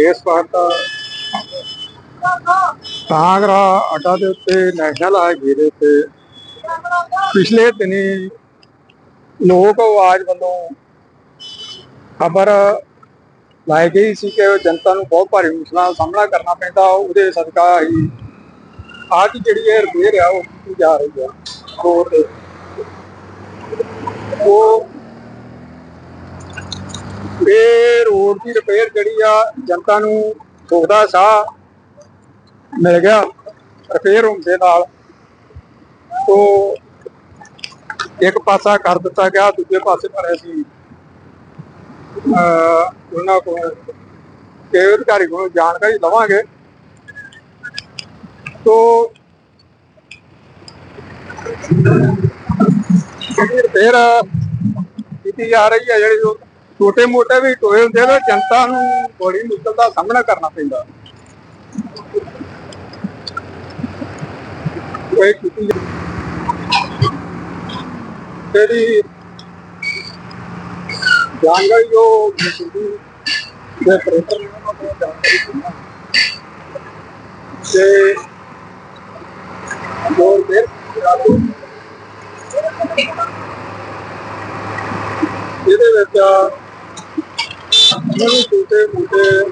ਇਸ ਵਾਰ ਤਾਂ ਕਾਂਗਰਾ ਅੱਡਾ ਦੇ ਉੱਤੇ ਨੈਸ਼ਨਲ ਹਾਈਵੇ ਦੇ ਉੱਤੇ ਪਿਛਲੇ ਦਿਨੀ ਲੋਕ ਆਵਾਜ਼ ਵੱਲੋਂ ਖਬਰ ਲਾਈ ਗਈ ਸੀ ਕਿ ਜਨਤਾ ਨੂੰ ਬਹੁਤ ਭਾਰੀ ਮੁਸ਼ਕਲਾਂ ਦਾ ਸਾਹਮਣਾ ਕਰਨਾ ਪੈਂਦਾ, ਉਹਦੇ ਸਦਕਾ ਹੀ ਅੱਜ ਜਿਹੜੀ ਇਹ ਰਿਪੇਅਰ ਆ, ਉਹ ਕੀਤੀ ਜਾ ਰਹੀ ਹੈ ਰੋਡ ਤੇ ਉਹ ਇਹ ਰੋਡ ਦੀ ਰਿਪੇਅਰ ਜਿਹੜੀ ਆ, ਜਨਤਾ ਨੂੰ ਸੁਖਦਾ ਸਾਹ ਮਿਲ ਗਿਆ ਰਿਪੇਅਰ ਹੋਣ ਨਾਲ। ਤੋਂ ਇੱਕ ਪਾਸਾ ਕਰ ਦਿੱਤਾ ਗਿਆ, ਦੂਜੇ ਪਾਸੇ ਪਰ ਅਸੀਂ ਉਹਨਾਂ ਕੋਲ ਕੇ ਅਧਿਕਾਰੀ ਕੋਲ ਜਾਣਕਾਰੀ ਲਵਾਂਗੇ। ਤੋਂ ਜਿਹੜੀ ਰਿਪੇਅਰ ਕੀਤੀ ਜਾ ਰਹੀ ਹੈ ਜਿਹੜੀ ਛੋਟੇ ਮੋਟੇ ਵੀ ਟੋਏ ਹੁੰਦੇ ਨੇ, ਜਨਤਾ ਨੂੰ ਬੜੀ ਮੁਸ਼ਕਲ ਦਾ ਸਾਹਮਣਾ ਕਰਨਾ ਪੈਂਦਾ। ਕੋਈ ਕੀਤੀ ਤੇਰੀ ਜਾਣਕਾਰੀ ਜੋ ਮਸੂਦੀ ਦੇ ਪ੍ਰੇਟਰ ਨੇ ਉਹਨਾਂ ਜਾਣਕਾਰੀ ਦਿੰਦਾ। ਤੇ ਜੋ ਦੇਰ ਇਹਦੇ ਵਿੱਚ ਮੈਨੂੰ ਛੋਟੇ ਮੋਟੇ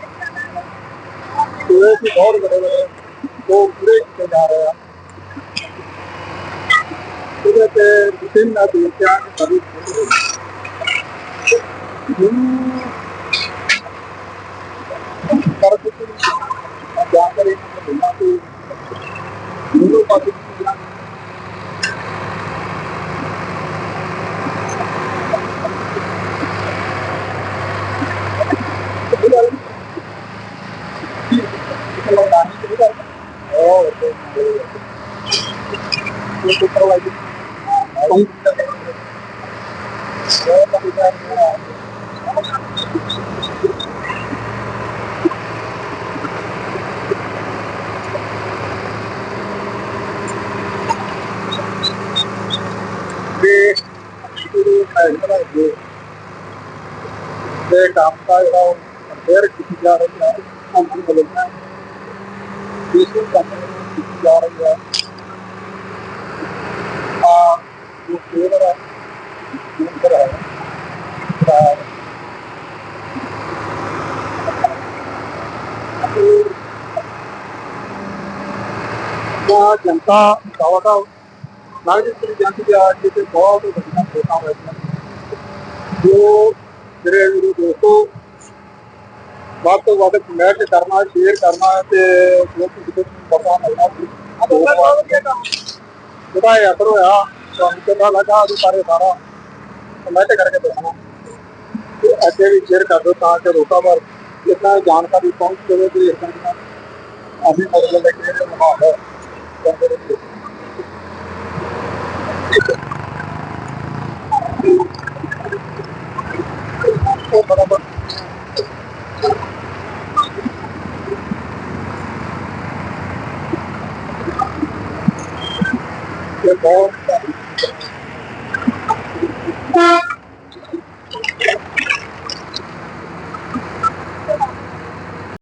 ਕੋਈ ਵੀ ਬਹੁਤ ਬੜੇ ਬੜੇ ਉਹ ਪੂਰੇ ਕੀਤੇ ਜਾ ਰਹੇ ਆ। ਉਹਦੇ ਤੇ ਤਿੰਨ ਨਾ ਦੇਸ਼ਾਂ ਦੀ ਸਭੀ ਕਰ ਦੇ ਕੰਮ ਦਾ ਜਿਹੜਾ ਉਹ ਫੇਰ ਕੀਤੀ ਜਾ ਰਹੀ ਹੈ ਕੰਪਨੀ ਵੱਲੋਂ ਇਸ ਨੂੰ ਕੰਪਨੀ ਕੀਤੀ ਜਾ ਰਹੀ ਹੈ ਆ ਜੋ ਫੇਰ ਹੈ ਉਹ ਹੈ ਤਾਂ ਤਾਂ ਜਨਤਾ ਦਵਾ ਲੱਗਦੀ ਤਰੀ ਜਾਂਦੀ ਆ ਜਿੱਥੇ ਬਹੁਤ ਵੱਡੀਆਂ ਫੋਟਾਂ ਹੋਈਆਂ ਜੋ ਮੇਰੇ ਵੀਰੋ ਦੋਸਤੋ ਵੱਧ ਤੋਂ ਵੱਧ ਕਮੈਂਟ ਕਰਨਾ ਸ਼ੇਅਰ ਕਰਨਾ ਤੇ ਜੋ ਕਿਸੇ ਨੂੰ ਪਤਾ ਲੱਗਣਾ ਉਹਦਾ ਇਹ ਅਸਰ ਹੋਇਆ ਤੁਹਾਨੂੰ ਪਤਾ ਲੱਗਾ ਉਹਦੇ ਬਾਰੇ ਸਾਰਾ ਕਮੈਂਟ ਕਰਕੇ ਦੱਸਣਾ। ਤੇ ਅੱਗੇ ਵੀ ਸ਼ੇਅਰ ਕਰ ਦਿਓ ਤਾਂ ਕਿ ਲੋਕਾਂ ਵੱਲ ਇਤਨਾ ਜਾਣਕਾਰੀ ਪਹੁੰਚ ਜਾਵੇ ਤੇ ਇਸ ਤਰ੍ਹਾਂ ਅਸੀਂ ਮਤਲਬ ਕਿ ਇਹ ਮਾਹੌਲ ਹੈ ਜਾਂਦੇ ਰਹੇ